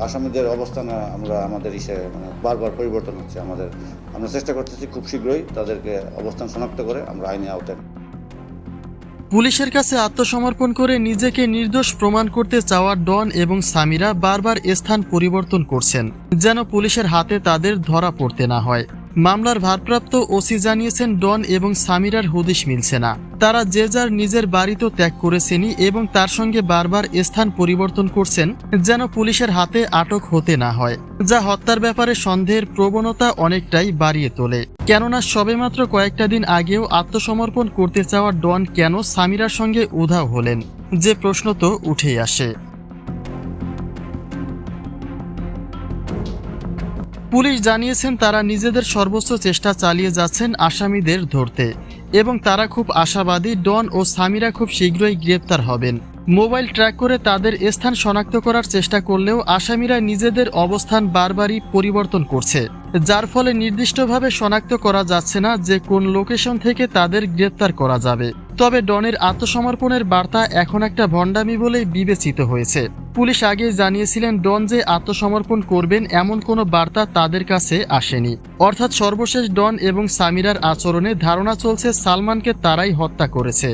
আসামিদের অবস্থান আমরা আমাদের ইসে মানে বারবার পরিবর্তন হচ্ছে। আমাদের, আমরা চেষ্টা করতেছি খুব শীঘ্রই তাদেরকে অবস্থান শনাক্ত করে আমরা আইনে আওতায় পুলিশের কাছে আত্মসমর্পণ করে নিজেকে নির্দোষ প্রমাণ করতে চাওয়া ডন এবং সামিরা বারবার স্থান পরিবর্তন করছেন, যেন পুলিশের হাতে তাদের ধরা পড়তে না হয়। মামলার ভারপ্রাপ্ত ওসি জানিয়েছেন, ডন এবং সামিরার হদিশ মিলছে না। তারা যে যার নিজের বাড়ি তো ত্যাগ করেছেনই এবং তার সঙ্গে বারবার স্থান পরিবর্তন করছেন, যেন পুলিশের হাতে আটক হতে না হয়, যা হত্যার ব্যাপারে সন্দেহের প্রবণতা অনেকটাই বাড়িয়ে তোলে। কেননা সবেমাত্র কয়েকটা দিন আগেও আত্মসমর্পণ করতে চাওয়া ডন কেন সামিরার সঙ্গে উধাও হলেন, যে প্রশ্ন তো উঠেই আসে। পুলিশ জানিয়েছেন তারা নিজেদের সর্বোচ্চ চেষ্টা চালিয়ে যাচ্ছেন আসামিদের ধরতে এবং তারা খুব আশাবাদী ডন ও সামিরা খুব শীঘ্রই গ্রেপ্তার হবেন। মোবাইল ট্র্যাক করে তাদের স্থান শনাক্ত করার চেষ্টা করলেও আসামিরা নিজেদের অবস্থান বারবারই পরিবর্তন করছে, যার ফলে নির্দিষ্টভাবে শনাক্ত করা যাচ্ছে না যে কোন লোকেশন থেকে তাদের গ্রেপ্তার করা যাবে। তবে ডনের আত্মসমর্পণের বার্তা এখন একটা ভণ্ডামি বলেই বিবেচিত হয়েছে। পুলিশ আগেই জানিয়েছিলেন ডন যে আত্মসমর্পণ করবেন এমন কোনো বার্তা তাদের কাছে আসেনি। অর্থাৎ সর্বশেষ ডন এবং সামিরার আচরণে ধারণা চলছে সালমানকে তারাই হত্যা করেছে।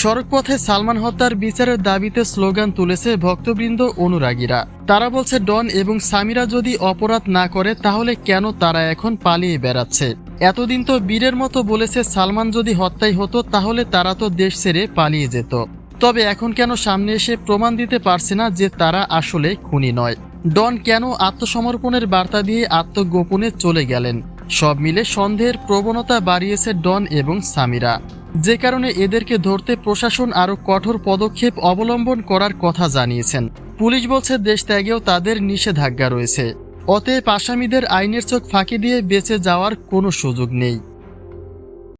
সড়কপথে সালমান হত্যার বিচারের দাবিতে স্লোগান তুলেছে ভক্তবৃন্দ অনুরাগীরা। তারা বলছে ডন এবং সামিরা যদি অপরাধ না করে, তাহলে কেন তারা এখন পালিয়ে বেড়াচ্ছে? এতদিন তো বীরের মতো বলেছে সালমান যদি হত্যাই হতো, তাহলে তারা তো দেশ ছেড়ে পালিয়ে যেত। তবে এখন কেন সামনে এসে প্রমাণ দিতে পারছে না যে তারা আসলে খুনি নয়। ডন কেন আত্মসমর্পণের বার্তা দিয়ে আত্মগোপনে চলে গেলেন? সব মিলে সন্দেহের প্রবণতা বাড়িয়েছে ডন এবং সামিরা। যে কারণে এদেরকে ধরতে প্রশাসন আরও কঠোর পদক্ষেপ অবলম্বন করার কথা জানিয়েছেন। পুলিশ বলছে দেশ ত্যাগেও তাদের নিষেধাজ্ঞা রয়েছে। অতএব আসামিদের আইনের চোখ ফাঁকি দিয়ে বেঁচে যাওয়ার কোনো সুযোগ নেই।